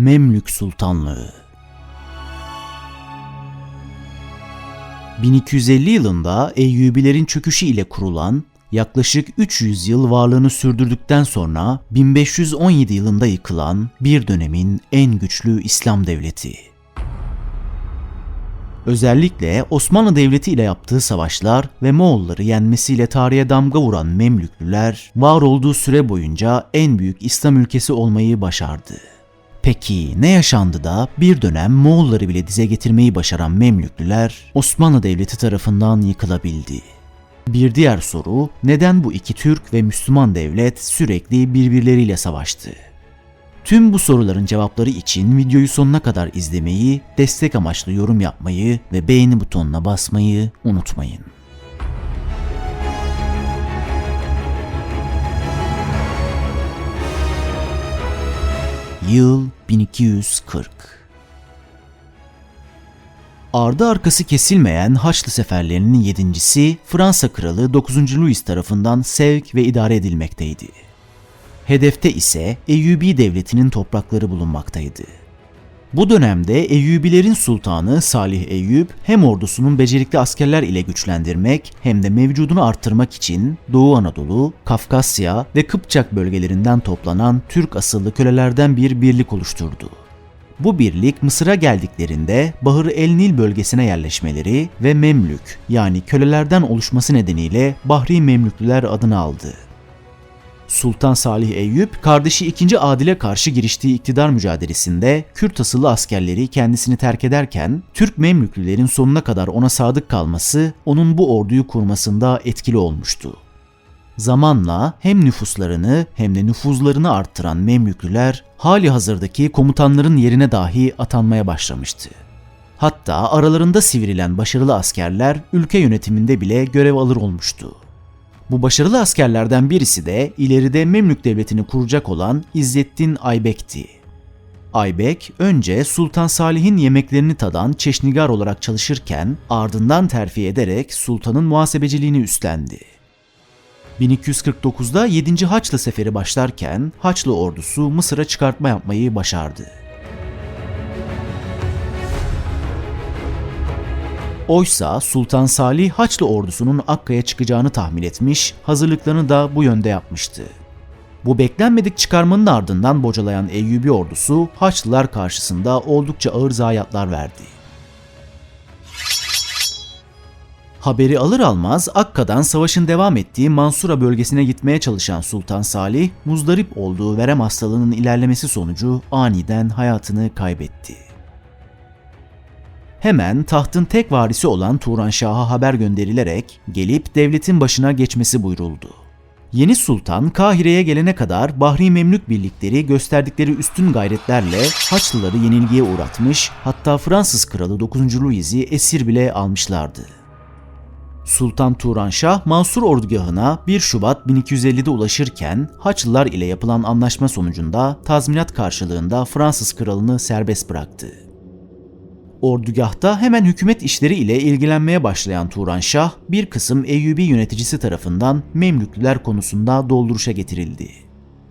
Memlük Sultanlığı 1250 yılında Eyyubilerin çöküşü ile kurulan, yaklaşık 300 yıl varlığını sürdürdükten sonra 1517 yılında yıkılan bir dönemin en güçlü İslam devleti. Özellikle Osmanlı Devleti ile yaptığı savaşlar ve Moğolları yenmesiyle tarihe damga vuran Memlüklüler var olduğu süre boyunca en büyük İslam ülkesi olmayı başardı. Peki ne yaşandı da bir dönem Moğolları bile dize getirmeyi başaran Memlüklüler Osmanlı Devleti tarafından yıkılabildi? Bir diğer soru neden bu iki Türk ve Müslüman devlet sürekli birbirleriyle savaştı? Tüm bu soruların cevapları için videoyu sonuna kadar izlemeyi, destek amaçlı yorum yapmayı ve beğeni butonuna basmayı unutmayın. Yıl 1240 Ardı arkası kesilmeyen Haçlı seferlerinin yedincisi Fransa Kralı 9. Louis tarafından sevk ve idare edilmekteydi. Hedefte ise Eyyubi devletinin toprakları bulunmaktaydı. Bu dönemde Eyyubilerin sultanı Salih Eyyub hem ordusunun becerikli askerler ile güçlendirmek hem de mevcudunu arttırmak için Doğu Anadolu, Kafkasya ve Kıpçak bölgelerinden toplanan Türk asıllı kölelerden bir birlik oluşturdu. Bu birlik Mısır'a geldiklerinde Bahır el Nil bölgesine yerleşmeleri ve Memlük yani kölelerden oluşması nedeniyle Bahri Memlüklüler adını aldı. Sultan Salih Eyyub, kardeşi 2. Adil'e karşı giriştiği iktidar mücadelesinde Kürt asıllı askerleri kendisini terk ederken Türk Memlüklülerin sonuna kadar ona sadık kalması onun bu orduyu kurmasında etkili olmuştu. Zamanla hem nüfuslarını hem de nüfuzlarını arttıran Memlüklüler hali hazırdaki komutanların yerine dahi atanmaya başlamıştı. Hatta aralarında sivrilen başarılı askerler ülke yönetiminde bile görev alır olmuştu. Bu başarılı askerlerden birisi de ileride Memlük Devleti'ni kuracak olan İzzettin Aybek'ti. Aybek önce Sultan Salih'in yemeklerini tadan çeşnigar olarak çalışırken ardından terfi ederek sultanın muhasebeciliğini üstlendi. 1249'da 7. Haçlı Seferi başlarken Haçlı ordusu Mısır'a çıkartma yapmayı başardı. Oysa Sultan Salih Haçlı ordusunun Akka'ya çıkacağını tahmin etmiş, hazırlıklarını da bu yönde yapmıştı. Bu beklenmedik çıkarmanın ardından bocalayan Eyyubi ordusu Haçlılar karşısında oldukça ağır zayiatlar verdi. Haberi alır almaz Akka'dan savaşın devam ettiği Mansura bölgesine gitmeye çalışan Sultan Salih, muzdarip olduğu verem hastalığının ilerlemesi sonucu aniden hayatını kaybetti. Hemen tahtın tek varisi olan Turan Şah'a haber gönderilerek gelip devletin başına geçmesi buyuruldu. Yeni sultan Kahire'ye gelene kadar Bahri Memlük birlikleri gösterdikleri üstün gayretlerle Haçlıları yenilgiye uğratmış, hatta Fransız kralı 9. Louis'i esir bile almışlardı. Sultan Turanşah Mansur ordugahına 1 Şubat 1250'de ulaşırken Haçlılar ile yapılan anlaşma sonucunda tazminat karşılığında Fransız kralını serbest bıraktı. Ordugahta hemen hükümet işleri ile ilgilenmeye başlayan Turanşah bir kısım Eyyubi yöneticisi tarafından Memlüklüler konusunda dolduruşa getirildi.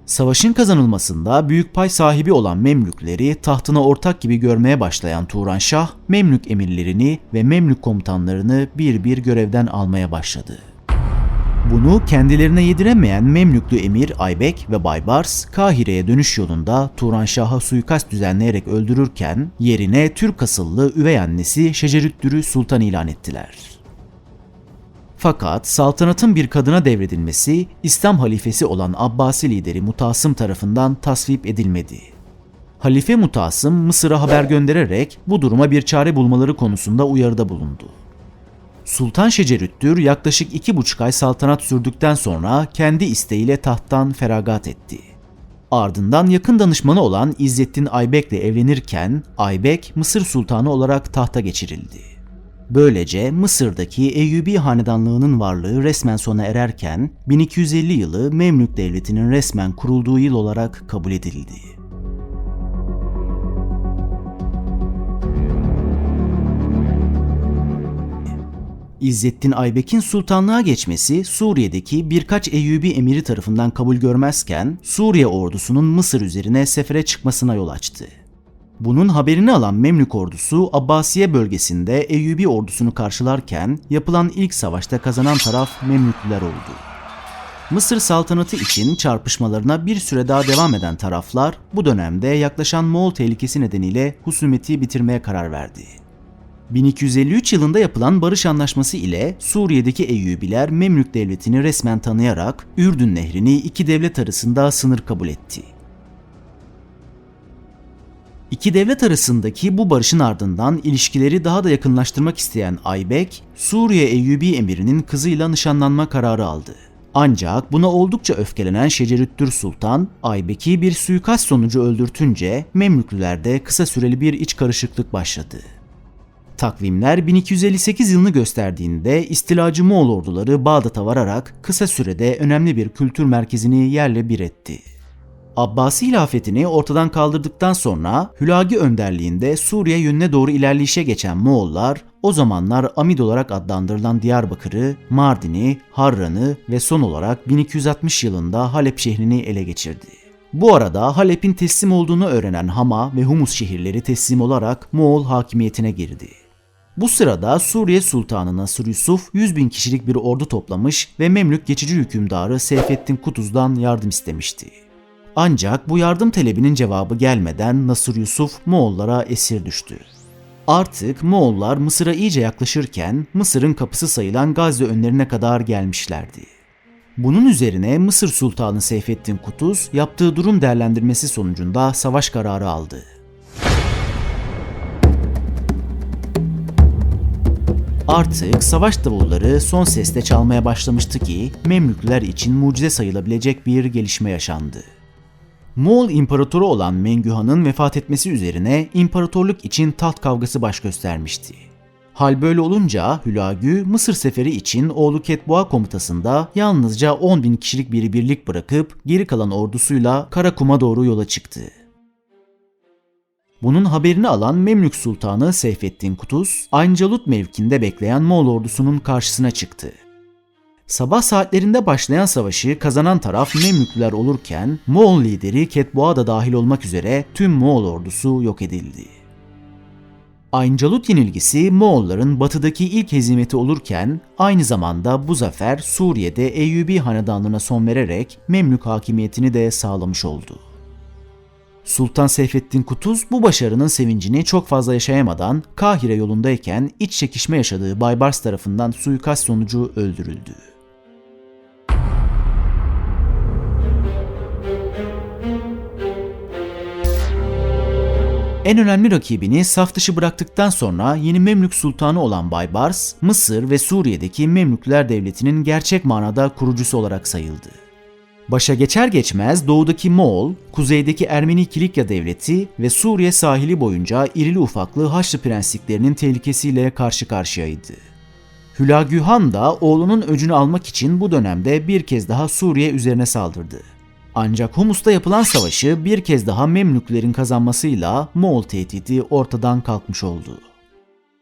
Savaşın kazanılmasında büyük pay sahibi olan Memlükleri tahtına ortak gibi görmeye başlayan Turanşah, Memlük emirlerini ve Memlük komutanlarını bir bir görevden almaya başladı. Bunu kendilerine yediremeyen Memlüklü emir Aybek ve Baybars, Kahire'ye dönüş yolunda Turanşah'a suikast düzenleyerek öldürürken yerine Türk asıllı üvey annesi Şecerüttür'ü sultan ilan ettiler. Fakat saltanatın bir kadına devredilmesi İslam halifesi olan Abbasi lideri Mutasım tarafından tasvip edilmedi. Halife Mutasım Mısır'a haber göndererek bu duruma bir çare bulmaları konusunda uyarıda bulundu. Sultan Şecerüttür yaklaşık iki buçuk ay saltanat sürdükten sonra kendi isteğiyle tahttan feragat etti. Ardından yakın danışmanı olan İzzettin Aybek'le evlenirken Aybek Mısır Sultanı olarak tahta geçirildi. Böylece Mısır'daki Eyyubi hanedanlığının varlığı resmen sona ererken 1250 yılı Memlük Devleti'nin resmen kurulduğu yıl olarak kabul edildi. İzzettin Aybek'in sultanlığa geçmesi Suriye'deki birkaç Eyyubi emiri tarafından kabul görmezken Suriye ordusunun Mısır üzerine sefere çıkmasına yol açtı. Bunun haberini alan Memlük ordusu Abbasiye bölgesinde Eyyubi ordusunu karşılarken yapılan ilk savaşta kazanan taraf Memlüklüler oldu. Mısır saltanatı için çarpışmalarına bir süre daha devam eden taraflar bu dönemde yaklaşan Moğol tehlikesi nedeniyle husumeti bitirmeye karar verdi. 1253 yılında yapılan barış anlaşması ile Suriye'deki Eyyubiler Memlük devletini resmen tanıyarak Ürdün Nehri'ni iki devlet arasında sınır kabul etti. İki devlet arasındaki bu barışın ardından ilişkileri daha da yakınlaştırmak isteyen Aybek, Suriye Eyyubi emirinin kızıyla nişanlanma kararı aldı. Ancak buna oldukça öfkelenen Şecerüttür Sultan, Aybek'i bir suikast sonucu öldürtünce Memlüklülerde kısa süreli bir iç karışıklık başladı. Takvimler 1258 yılını gösterdiğinde istilacı Moğol orduları Bağdat'a vararak kısa sürede önemli bir kültür merkezini yerle bir etti. Abbasi hilafetini ortadan kaldırdıktan sonra Hülagi önderliğinde Suriye yönüne doğru ilerleyişe geçen Moğollar o zamanlar Amid olarak adlandırılan Diyarbakır'ı, Mardin'i, Harran'ı ve son olarak 1260 yılında Halep şehrini ele geçirdi. Bu arada Halep'in teslim olduğunu öğrenen Hama ve Humus şehirleri teslim olarak Moğol hakimiyetine girdi. Bu sırada Suriye Sultanı Nasır Yusuf 100 bin kişilik bir ordu toplamış ve Memlük geçici hükümdarı Seyfettin Kutuz'dan yardım istemişti. Ancak bu yardım talebinin cevabı gelmeden Nasır Yusuf Moğollara esir düştü. Artık Moğollar Mısır'a iyice yaklaşırken Mısır'ın kapısı sayılan Gazze önlerine kadar gelmişlerdi. Bunun üzerine Mısır Sultanı Seyfettin Kutuz yaptığı durum değerlendirmesi sonucunda savaş kararı aldı. Artık savaş davulları son sesle çalmaya başlamıştı ki Memlükler için mucize sayılabilecek bir gelişme yaşandı. Moğol imparatoru olan Mengühan'ın vefat etmesi üzerine imparatorluk için taht kavgası baş göstermişti. Hal böyle olunca Hülagü Mısır seferi için oğlu Ketboğa komutasında yalnızca 10 bin kişilik bir birlik bırakıp geri kalan ordusuyla Karakum'a doğru yola çıktı. Bunun haberini alan Memlük Sultanı Seyfettin Kutuz, Ayncalut mevkinde bekleyen Moğol ordusunun karşısına çıktı. Sabah saatlerinde başlayan savaşı kazanan taraf Memlüklüler olurken Moğol lideri Ketboğa da dahil olmak üzere tüm Moğol ordusu yok edildi. Ayncalut yenilgisi Moğolların batıdaki ilk hezimeti olurken aynı zamanda bu zafer Suriye'de Eyyubi hanedanlığına son vererek Memlük hakimiyetini de sağlamış oldu. Sultan Seyfettin Kutuz bu başarının sevincini çok fazla yaşayamadan Kahire yolundayken iç çekişme yaşadığı Baybars tarafından suikast sonucu öldürüldü. En önemli rakibini saf dışı bıraktıktan sonra yeni Memlük Sultanı olan Baybars, Mısır ve Suriye'deki Memlükler Devleti'nin gerçek manada kurucusu olarak sayıldı. Başa geçer geçmez doğudaki Moğol, kuzeydeki Ermeni Kilikya Devleti ve Suriye sahili boyunca irili ufaklı Haçlı prensliklerinin tehlikesiyle karşı karşıyaydı. Hülagü Han da oğlunun öcünü almak için bu dönemde bir kez daha Suriye üzerine saldırdı. Ancak Humus'ta yapılan savaşı bir kez daha Memlüklerin kazanmasıyla Moğol tehdidi ortadan kalkmış oldu.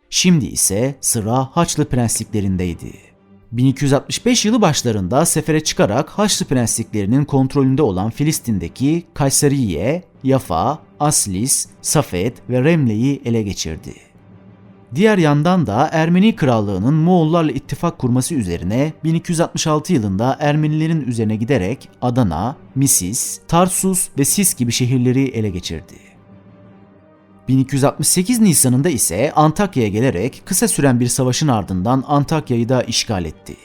Şimdi ise sıra Haçlı prensliklerindeydi. 1265 yılı başlarında sefere çıkarak Haçlı prensliklerinin kontrolünde olan Filistin'deki Kayseriye, Yafa, Aslis, Safed ve Remle'yi ele geçirdi. Diğer yandan da Ermeni Krallığı'nın Moğollarla ittifak kurması üzerine 1266 yılında Ermenilerin üzerine giderek Adana, Misis, Tarsus ve Sis gibi şehirleri ele geçirdi. 1268 Nisan'ında ise Antakya'ya gelerek kısa süren bir savaşın ardından Antakya'yı da işgal etti.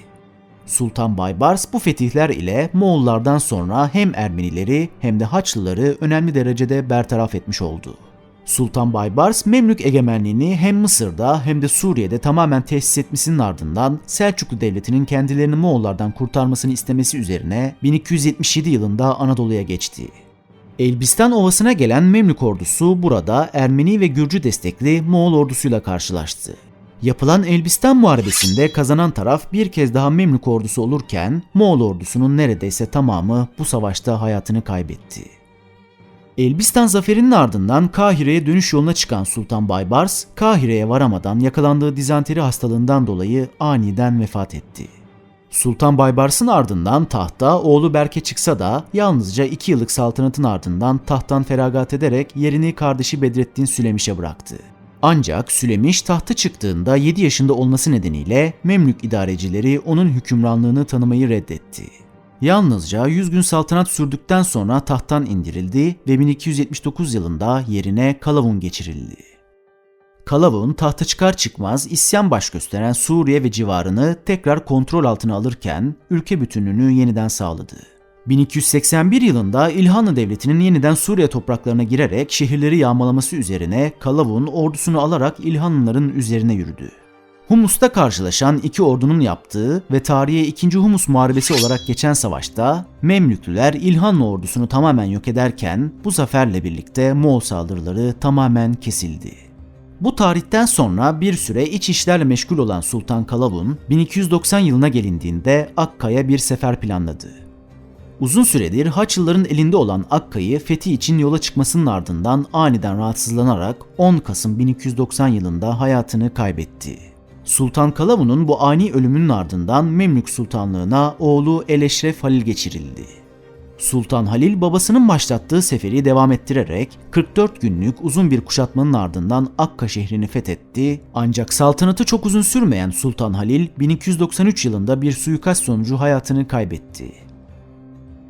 Sultan Baybars bu fetihler ile Moğollardan sonra hem Ermenileri hem de Haçlıları önemli derecede bertaraf etmiş oldu. Sultan Baybars Memlük egemenliğini hem Mısır'da hem de Suriye'de tamamen tesis etmesinin ardından Selçuklu Devleti'nin kendilerini Moğollardan kurtarmasını istemesi üzerine 1277 yılında Anadolu'ya geçti. Elbistan Ovası'na gelen Memlük ordusu burada Ermeni ve Gürcü destekli Moğol ordusuyla karşılaştı. Yapılan Elbistan Muharebesi'nde kazanan taraf bir kez daha Memlük ordusu olurken Moğol ordusunun neredeyse tamamı bu savaşta hayatını kaybetti. Elbistan zaferinin ardından Kahire'ye dönüş yoluna çıkan Sultan Baybars, Kahire'ye varamadan yakalandığı dizanteri hastalığından dolayı aniden vefat etti. Sultan Baybars'ın ardından tahta oğlu Berke çıksa da yalnızca 2 yıllık saltanatın ardından tahttan feragat ederek yerini kardeşi Bedrettin Sülemiş'e bıraktı. Ancak Sülemiş tahta çıktığında 7 yaşında olması nedeniyle Memlük idarecileri onun hükümranlığını tanımayı reddetti. Yalnızca 100 gün saltanat sürdükten sonra tahttan indirildi ve 1279 yılında yerine Kalavun geçirildi. Kalavun tahta çıkar çıkmaz isyan baş gösteren Suriye ve civarını tekrar kontrol altına alırken ülke bütünlüğünü yeniden sağladı. 1281 yılında İlhanlı Devleti'nin yeniden Suriye topraklarına girerek şehirleri yağmalaması üzerine Kalavun ordusunu alarak İlhanlıların üzerine yürüdü. Humus'ta karşılaşan iki ordunun yaptığı ve tarihe 2. Humus Muharebesi olarak geçen savaşta Memlüklüler İlhanlı ordusunu tamamen yok ederken bu zaferle birlikte Moğol saldırıları tamamen kesildi. Bu tarihten sonra bir süre iç işlerle meşgul olan Sultan Kalavun 1290 yılına gelindiğinde Akka'ya bir sefer planladı. Uzun süredir Haçlıların elinde olan Akka'yı fethi için yola çıkmasının ardından aniden rahatsızlanarak 10 Kasım 1290 yılında hayatını kaybetti. Sultan Kalavun'un bu ani ölümünün ardından Memlük Sultanlığına oğlu Eleşref Halil geçirildi. Sultan Halil babasının başlattığı seferi devam ettirerek 44 günlük uzun bir kuşatmanın ardından Akka şehrini fethetti. Ancak saltanatı çok uzun sürmeyen Sultan Halil 1293 yılında bir suikast sonucu hayatını kaybetti.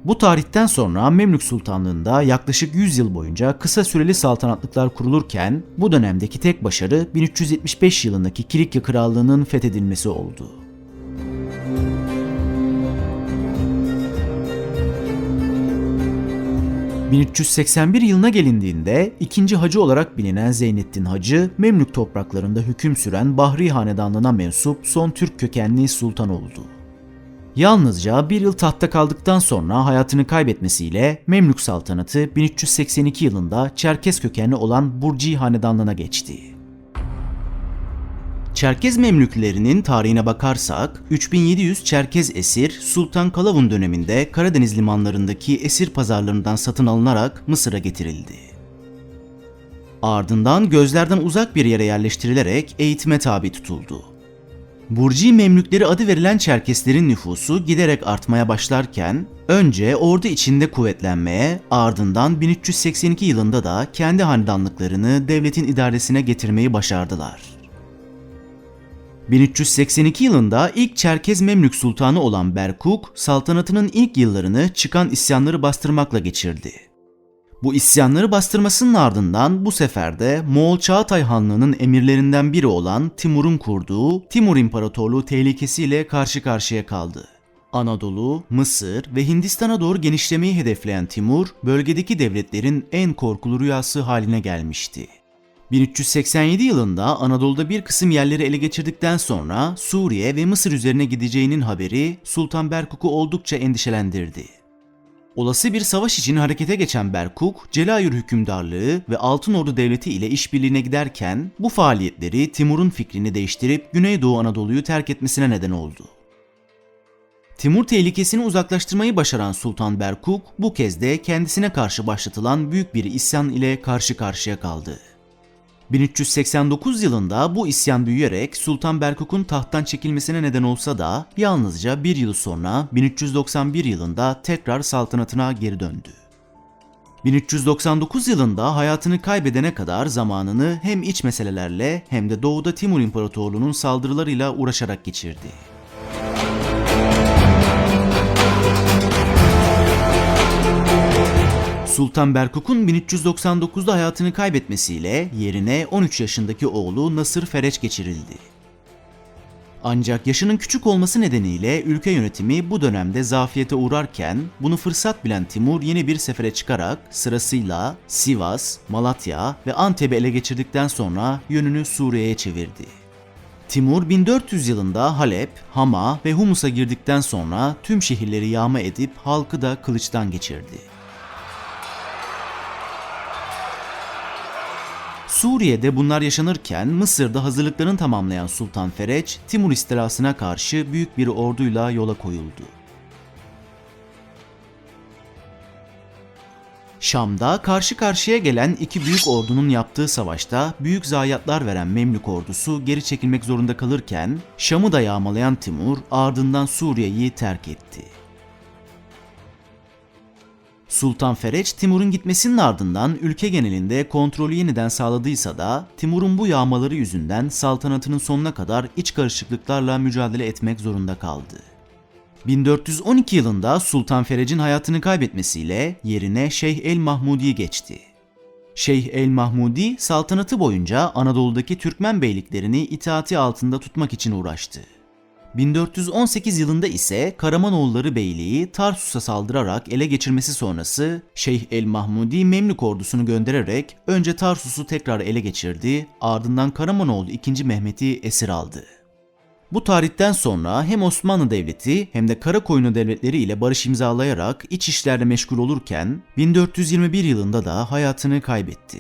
Bu tarihten sonra Memlük Sultanlığı'nda yaklaşık 100 yıl boyunca kısa süreli saltanatlıklar kurulurken bu dönemdeki tek başarı 1375 yılındaki Kilikya Krallığı'nın fethedilmesi oldu. ...1381 yılına gelindiğinde ikinci hacı olarak bilinen Zeynettin Hacı, Memlük topraklarında hüküm süren Bahri Hanedanlığına mensup son Türk kökenli sultan oldu. Yalnızca bir yıl tahtta kaldıktan sonra hayatını kaybetmesiyle Memlük saltanatı 1382 yılında Çerkez kökenli olan Burci Hanedanlığına geçti. Çerkez Memlüklerinin tarihine bakarsak 3700 Çerkez esir Sultan Kalavun döneminde Karadeniz limanlarındaki esir pazarlarından satın alınarak Mısır'a getirildi. Ardından gözlerden uzak bir yere yerleştirilerek eğitime tabi tutuldu. Burci Memlükleri adı verilen Çerkeslerin nüfusu giderek artmaya başlarken önce ordu içinde kuvvetlenmeye ardından 1382 yılında da kendi hanedanlıklarını devletin idaresine getirmeyi başardılar. 1382 yılında ilk Çerkez Memlük Sultanı olan Berkuk, saltanatının ilk yıllarını çıkan isyanları bastırmakla geçirdi. Bu isyanları bastırmasının ardından bu sefer de Moğol Çağatay Hanlığı'nın emirlerinden biri olan Timur'un kurduğu Timur İmparatorluğu tehlikesiyle karşı karşıya kaldı. Anadolu, Mısır ve Hindistan'a doğru genişlemeyi hedefleyen Timur, bölgedeki devletlerin en korkulu rüyası haline gelmişti. 1387 yılında Anadolu'da bir kısım yerleri ele geçirdikten sonra Suriye ve Mısır üzerine gideceğinin haberi Sultan Berkuk'u oldukça endişelendirdi. Olası bir savaş için harekete geçen Berkuk, Celayir hükümdarlığı ve Altın Ordu Devleti ile işbirliğine giderken bu faaliyetleri Timur'un fikrini değiştirip Güneydoğu Anadolu'yu terk etmesine neden oldu. Timur tehlikesini uzaklaştırmayı başaran Sultan Berkuk bu kez de kendisine karşı başlatılan büyük bir isyan ile karşı karşıya kaldı. 1389 yılında bu isyan büyüyerek Sultan Berkuk'un tahttan çekilmesine neden olsa da yalnızca bir yıl sonra 1391 yılında tekrar saltanatına geri döndü. 1399 yılında hayatını kaybedene kadar zamanını hem iç meselelerle hem de doğuda Timur İmparatorluğu'nun saldırılarıyla uğraşarak geçirdi. Sultan Berkuk'un 1399'da hayatını kaybetmesiyle yerine 13 yaşındaki oğlu Nasır Fereç geçirildi. Ancak yaşının küçük olması nedeniyle ülke yönetimi bu dönemde zafiyete uğrarken bunu fırsat bilen Timur yeni bir sefere çıkarak sırasıyla Sivas, Malatya ve Antep'i ele geçirdikten sonra yönünü Suriye'ye çevirdi. Timur 1400 yılında Halep, Hama ve Humus'a girdikten sonra tüm şehirleri yağma edip halkı da kılıçtan geçirdi. Suriye'de bunlar yaşanırken Mısır'da hazırlıklarını tamamlayan Sultan Fereç, Timur istilasına karşı büyük bir orduyla yola koyuldu. Şam'da karşı karşıya gelen iki büyük ordunun yaptığı savaşta büyük zayiatlar veren Memlük ordusu geri çekilmek zorunda kalırken Şam'ı da yağmalayan Timur ardından Suriye'yi terk etti. Sultan Fereç Timur'un gitmesinin ardından ülke genelinde kontrolü yeniden sağladıysa da Timur'un bu yağmaları yüzünden saltanatının sonuna kadar iç karışıklıklarla mücadele etmek zorunda kaldı. 1412 yılında Sultan Ferec'in hayatını kaybetmesiyle yerine Şeyh el Mahmudi geçti. Şeyh el Mahmudi saltanatı boyunca Anadolu'daki Türkmen beyliklerini itaati altında tutmak için uğraştı. 1418 yılında ise Karamanoğulları Beyliği Tarsus'a saldırarak ele geçirmesi sonrası Şeyh el Mahmudi Memlük ordusunu göndererek önce Tarsus'u tekrar ele geçirdi, ardından Karamanoğlu II. Mehmet'i esir aldı. Bu tarihten sonra hem Osmanlı Devleti hem de Karakoyunlu devletleri ile barış imzalayarak iç işlerle meşgul olurken 1421 yılında da hayatını kaybetti.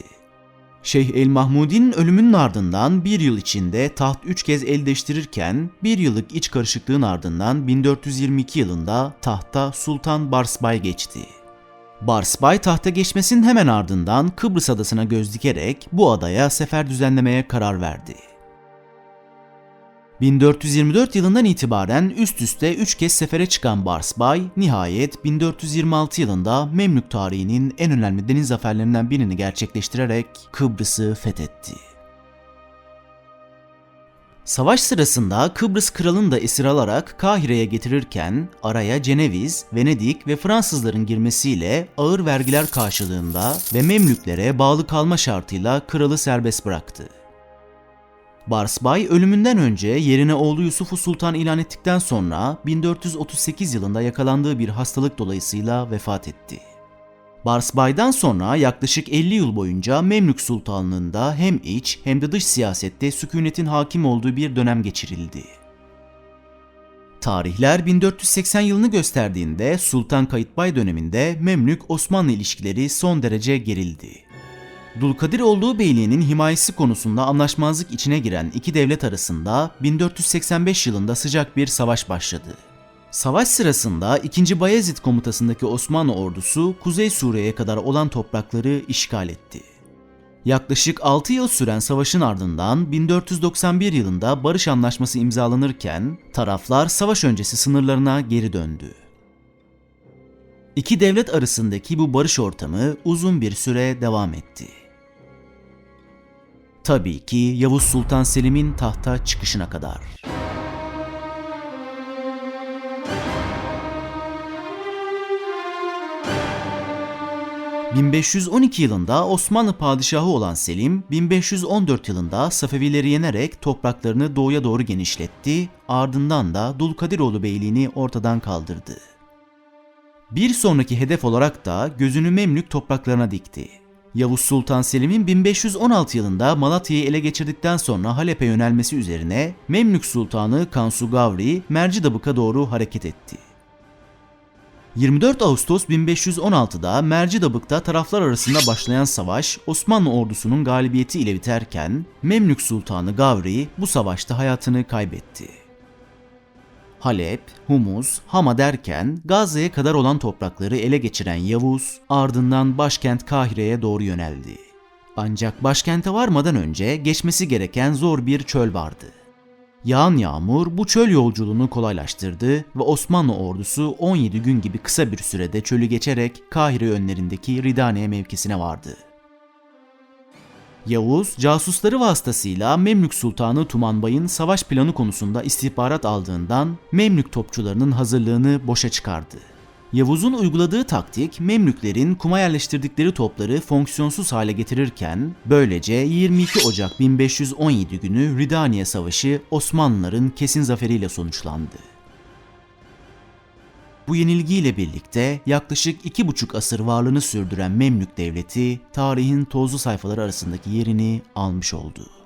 Şeyh el Mahmudi'nin ölümünün ardından bir yıl içinde taht üç kez el değiştirirken bir yıllık iç karışıklığın ardından 1422 yılında tahta Sultan Barsbay geçti. Barsbay tahta geçmesinin hemen ardından Kıbrıs adasına göz dikerek bu adaya sefer düzenlemeye karar verdi. 1424 yılından itibaren üst üste 3 kez sefere çıkan Barsbay, nihayet 1426 yılında Memlük tarihinin en önemli deniz zaferlerinden birini gerçekleştirerek Kıbrıs'ı fethetti. Savaş sırasında Kıbrıs kralını da esir alarak Kahire'ye getirirken araya Ceneviz, Venedik ve Fransızların girmesiyle ağır vergiler karşılığında ve Memlüklere bağlı kalma şartıyla kralı serbest bıraktı. Barsbay ölümünden önce yerine oğlu Yusuf'u sultan ilan ettikten sonra 1438 yılında yakalandığı bir hastalık dolayısıyla vefat etti. Barsbay'dan sonra yaklaşık 50 yıl boyunca Memlük Sultanlığında hem iç hem de dış siyasette sükunetin hakim olduğu bir dönem geçirildi. Tarihler 1480 yılını gösterdiğinde Sultan Kayıtbay döneminde Memlük-Osmanlı ilişkileri son derece gerildi. Dulkadiroğlu Beyliği'nin himayesi konusunda anlaşmazlık içine giren iki devlet arasında 1485 yılında sıcak bir savaş başladı. Savaş sırasında 2. Bayezid komutasındaki Osmanlı ordusu Kuzey Suriye'ye kadar olan toprakları işgal etti. Yaklaşık 6 yıl süren savaşın ardından 1491 yılında barış anlaşması imzalanırken taraflar savaş öncesi sınırlarına geri döndü. İki devlet arasındaki bu barış ortamı uzun bir süre devam etti. Tabii ki Yavuz Sultan Selim'in tahta çıkışına kadar. ...1512 yılında Osmanlı padişahı olan Selim, 1514 yılında Safevileri yenerek topraklarını doğuya doğru genişletti, ardından da Dulkadiroğlu Beyliğini ortadan kaldırdı. Bir sonraki hedef olarak da gözünü Memlük topraklarına dikti. Yavuz Sultan Selim'in 1516 yılında Malatya'yı ele geçirdikten sonra Halep'e yönelmesi üzerine Memlük Sultanı Kansu Gavri Mercidabık'a doğru hareket etti. 24 Ağustos 1516'da Mercidabık'ta taraflar arasında başlayan savaş Osmanlı ordusunun galibiyeti ile biterken Memlük Sultanı Gavri bu savaşta hayatını kaybetti. Halep, Humus, Hama derken Gazze'ye kadar olan toprakları ele geçiren Yavuz ardından başkent Kahire'ye doğru yöneldi. Ancak başkente varmadan önce geçmesi gereken zor bir çöl vardı. Yağan yağmur bu çöl yolculuğunu kolaylaştırdı ve Osmanlı ordusu 17 gün gibi kısa bir sürede çölü geçerek Kahire önlerindeki Ridaniye mevkisine vardı. Yavuz, casusları vasıtasıyla Memlük Sultanı Tumanbay'ın savaş planı konusunda istihbarat aldığından Memlük topçularının hazırlığını boşa çıkardı. Yavuz'un uyguladığı taktik Memlüklerin kuma yerleştirdikleri topları fonksiyonsuz hale getirirken böylece 22 Ocak 1517 günü Ridaniye Savaşı Osmanlıların kesin zaferiyle sonuçlandı. Bu yenilgiyle birlikte yaklaşık iki buçuk asır varlığını sürdüren Memlük Devleti tarihin tozlu sayfaları arasındaki yerini almış oldu.